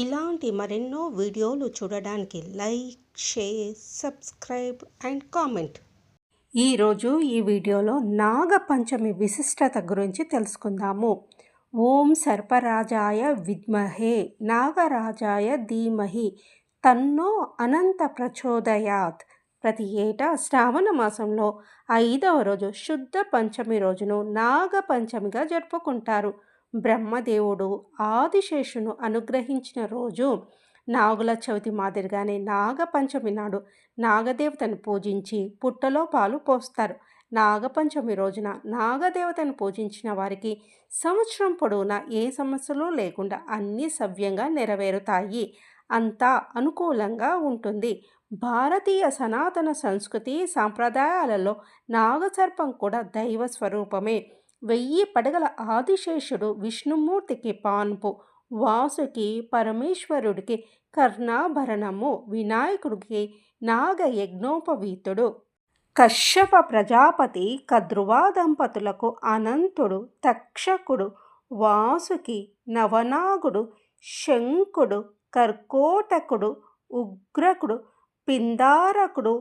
ఇలాంటి మరెన్నో వీడియోలు చూడడానికి like share subscribe and comment. ఈరోజు ఈ వీడియోలో నాగపంచమి విశిష్టత గురించి తెలుసుకుందాము. ఓం సర్పరాజాయ విద్మహే నాగరాజాయ ధీమహి తన్నో అనంత ప్రచోదయాత్. ప్రతి ఏటా శ్రావణ మాసంలో ఐదవ రోజు శుద్ధ పంచమి రోజును నాగపంచమిగా జరుపుకుంటారు. బ్రహ్మదేవుడు ఆదిశేషును అనుగ్రహించిన రోజు నాగుల చవితి మాదిరిగానే నాగపంచమి నాడు నాగదేవతను పూజించి పుట్టలో పాలు పోస్తారు. నాగపంచమి రోజున నాగదేవతను పూజించిన వారికి సంవత్సరం పొడవునా ఏ సమస్యలు లేకుండా అన్నీ సవ్యంగా నెరవేరుతాయి. అంతా అనుకూలంగా ఉంటుంది. భారతీయ సనాతన సంస్కృతి సాంప్రదాయాలలో నాగసర్పం కూడా దైవ స్వరూపమే. వెయ్యి పడగల ఆదిశేషుడు విష్ణుమూర్తికి పాన్పు వాసుకి పరమేశ్వరుడికి కర్ణాభరణము వినాయకుడికి నాగ యజ్ఞోపవీతుడు కశ్యప ప్రజాపతి కద్రువా దంపతులకు అనంతుడు తక్షకుడు వాసుకి నవనాగుడు శంకుడు కర్కోటకుడు ఉగ్రకుడు పిందారకుడు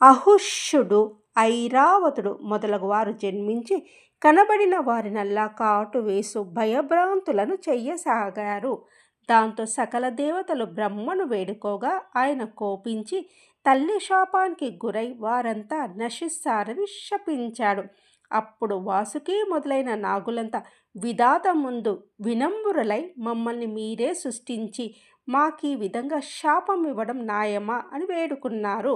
అహుష్యుడు ఐరావతుడు మొదలగు వారు జన్మించి కనబడిన వారినల్లా కాటు వేసు భయభ్రాంతులను చెయ్యసాగారు. దాంతో సకల దేవతలు బ్రహ్మను వేడుకోగా ఆయన కోపించి తల్లి శాపానికి గురై వారంతా నశిస్తారని శపించాడు. అప్పుడు వాసుకి మొదలైన నాగులంతా విధాత ముందు వినమ్రులై మమ్మల్ని మీరే సృష్టించి మాకీ విధంగా శాపం ఇవ్వడం న్యాయమా అని వేడుకున్నారు.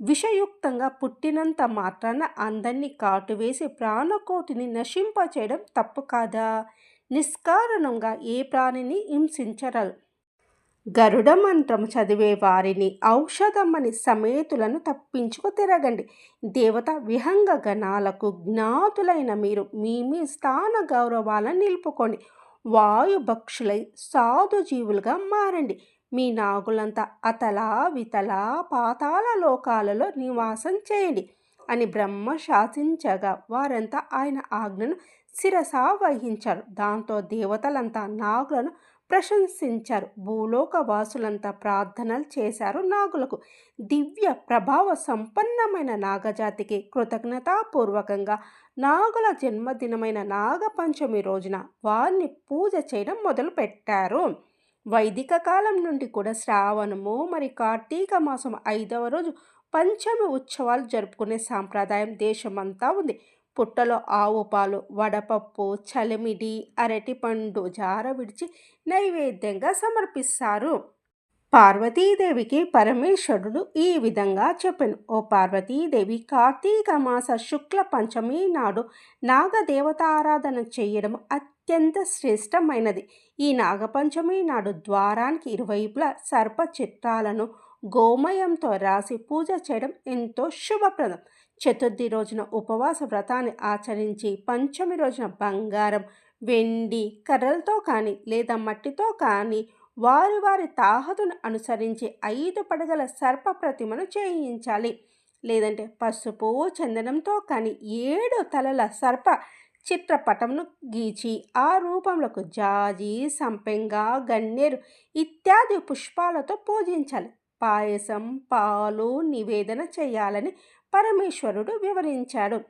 విషయుక్తంగా పుట్టినంత మాత్రాన అందరినీ కాటువేసి ప్రాణకోటిని నశింపచేయడం తప్పు కాదా? నిష్కారణంగా ఏ ప్రాణిని హింసించరు గరుడ మంత్రం చదివే వారిని ఔషధమని సమేతులను తప్పించుకు తిరగండి. దేవత విహంగ గణాలకు జ్ఞాతులైన మీరు మీ మీ స్థాన గౌరవాలను నిలుపుకోండి. వాయుభక్షులై సాధు జీవులుగా మారండి. మీ నాగులంతా అతలా వితలా పాతాల లోకాలలో నివాసం చేయండి అని బ్రహ్మ శాసించగా వారంతా ఆయన ఆజ్ఞను శిరసా వహించారు. దాంతో దేవతలంతా నాగులను ప్రశంసించారు. భూలోక వాసులంతా ప్రార్థనలు చేశారు నాగులకు. దివ్య ప్రభావ సంపన్నమైన నాగజాతికి కృతజ్ఞతాపూర్వకంగా నాగుల జన్మదినమైన నాగపంచమి రోజున వారిని పూజ చేయడం మొదలుపెట్టారు. వైదిక కాలం నుండి కూడా శ్రావణము మరి కార్తీక మాసం ఐదవ రోజు పంచమి ఉత్సవాలు జరుపుకునే సాంప్రదాయం దేశమంతా ఉంది. పుట్టలో ఆవు పాలు వడపప్పు చలిమిడి అరటిపండు జార విడిచి నైవేద్యంగా సమర్పిస్తారు. పార్వతీదేవికి పరమేశ్వరుడు ఈ విధంగా చెప్పాను. ఓ పార్వతీదేవి కార్తీక మాస శుక్ల పంచమి నాడు నాగదేవత ఆరాధన చేయడం అత్యంత శ్రేష్టమైనది. ఈ నాగపంచమి నాడు ద్వారానికి ఇరువైపులా సర్ప చిత్రాలను గోమయంతో రాసి పూజ చేయడం ఎంతో శుభప్రదం. చతుర్థి రోజున ఉపవాస వ్రతాన్ని ఆచరించి పంచమి రోజున బంగారం వెండి కర్రలతో కానీ లేదా మట్టితో కానీ వారి వారి తాహతును అనుసరించి ఐదు పడగల సర్ప ప్రతిమను చేయించాలి. లేదంటే పసుపు చందనంతో కానీ ఏడు తలల సర్ప చిత్రపటంను గీచి ఆ రూపములకు జాజి సంపెంగ గన్నేరు ఇత్యాది పుష్పాలతో పూజించాలి. పాయసం పాలు నివేదన చేయాలని పరమేశ్వరుడు వివరించాడు.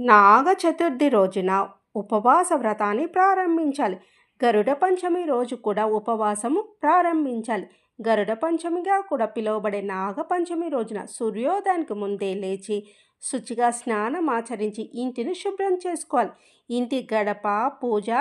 నాగ చతుర్థి రోజున ఉపవాస వ్రతాన్ని ప్రారంభించాలి. గరుడ పంచమి రోజు కూడా ఉపవాసము ప్రారంభించాలి. గరుడ పంచమిగా కూడా పిలువబడే నాగపంచమి రోజున సూర్యోదయానికి ముందే లేచి శుచిగా స్నానం ఆచరించి ఇంటిని శుభ్రం చేసుకోవాలి. ఇంటి గడప పూజా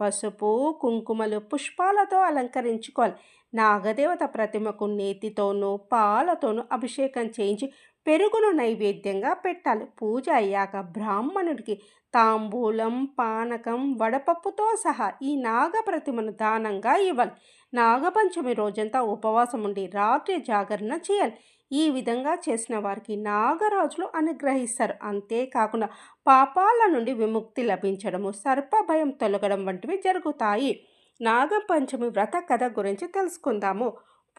పసుపు కుంకుమలు పుష్పాలతో అలంకరించుకోవాలి. నాగదేవత ప్రతిమకు నేతితోనూ పాలతోనూ అభిషేకం చేయించి పెరుగును నైవేద్యంగా పెట్టాలి. పూజ అయ్యాక బ్రాహ్మణుడికి తాంబూలం పానకం వడపప్పుతో సహా ఈ నాగప్రతిమను దానంగా ఇవ్వాలి. నాగపంచమి రోజంతా ఉపవాసం ఉండి రాత్రి జాగరణ చేయాలి. ఈ విధంగా చేసిన వారికి నాగరాజులు అనుగ్రహిస్తారు. అంతేకాకుండా పాపాల నుండి విముక్తి లభించడము సర్పభయం తొలగడం వంటివి జరుగుతాయి. నాగపంచమి వ్రత కథ గురించి తెలుసుకుందాము.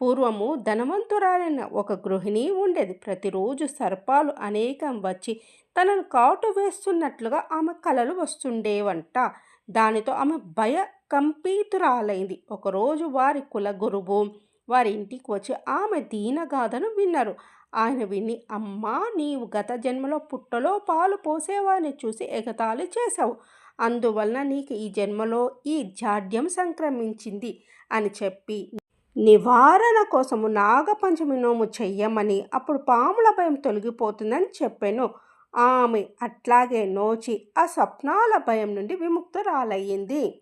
పూర్వము ధనవంతురాలైన ఒక గృహిణి ఉండేది. ప్రతిరోజు సర్పాలు అనేకం వచ్చి తనను కాటు వేస్తున్నట్లుగా ఆమె కలలు వస్తుండేవంట. దానితో ఆమె భయ కంపితురాలైంది ఒకరోజు వారి కుల గురువు వారి ఇంటికి వచ్చి ఆమె దీనగాథను విన్నారు. ఆయన విని అమ్మా నీవు గత జన్మలో పుట్టలో పాలు పోసేవారిని చూసి ఎగతాళి చేశావు. అందువలన నీకు ఈ జన్మలో ఈ జాడ్యం సంక్రమించింది అని చెప్పి నివారణ కోసము నాగపంచమి నోము చెయ్యమని అప్పుడు పాముల భయం తొలగిపోతుందని చెప్పాను. ఆమె అట్లాగే నోచి ఆ స్వప్నాల భయం నుండి విముక్తురాలయ్యింది.